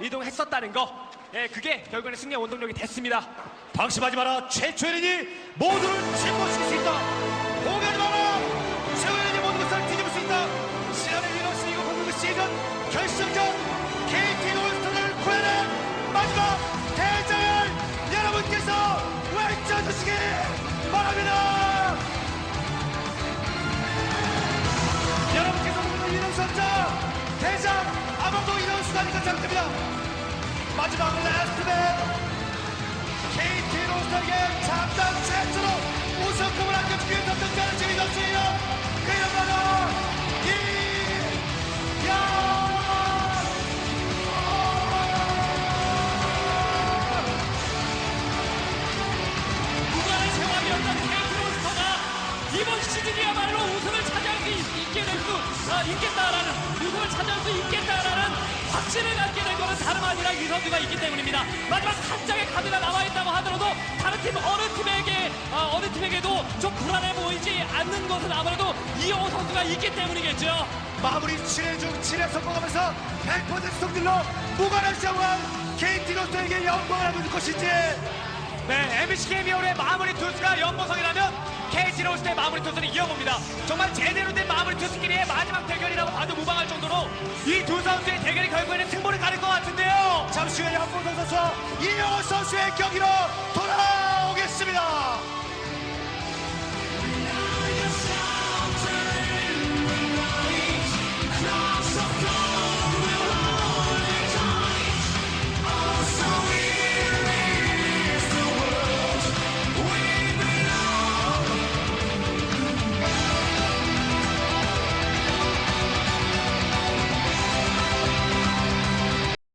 이동했었다는 거. 예, 그게 결국에는 승리의 원동력이 됐습니다. 방심하지 마라 최초연인이 모두를 침몰시킬 수 있다 가장됩니다 마지막 라스트맨 KT 로스터에게 잠깐 최초로 우승컵을 안겨주기 위해서 등장하는 지휘 선수예요. 그 이름 바로 시즌이야말로 우승을 차지할 수, 아, 있겠다라는, 우승을 차지할 수 있겠다라는 확신을 갖게 된 것은 다름 아니라 이 선수가 있기 때문입니다. 마지막 한 장의 카드가 남아있다고 하더라도 다른 팀, 어느 팀에게, 아, 어느 팀에게도 좀 불안해 보이지 않는 것은 아무래도 이영호 선수가 있기 때문이겠죠. 마무리 7회 중 7회 성공하면서 100% 성질로 무관한 상황 KT 로스터에게 영광을 안겨줄 것인지 네, MBC KBO의 마무리 투수가 연보성이라면 KT 로스터의 마무리 투수는 이영호입니다. 정말 제대로 된 마무리 투수끼리의 마지막 대결이라고 봐도 무방할 정도로 이두 선수의 경기로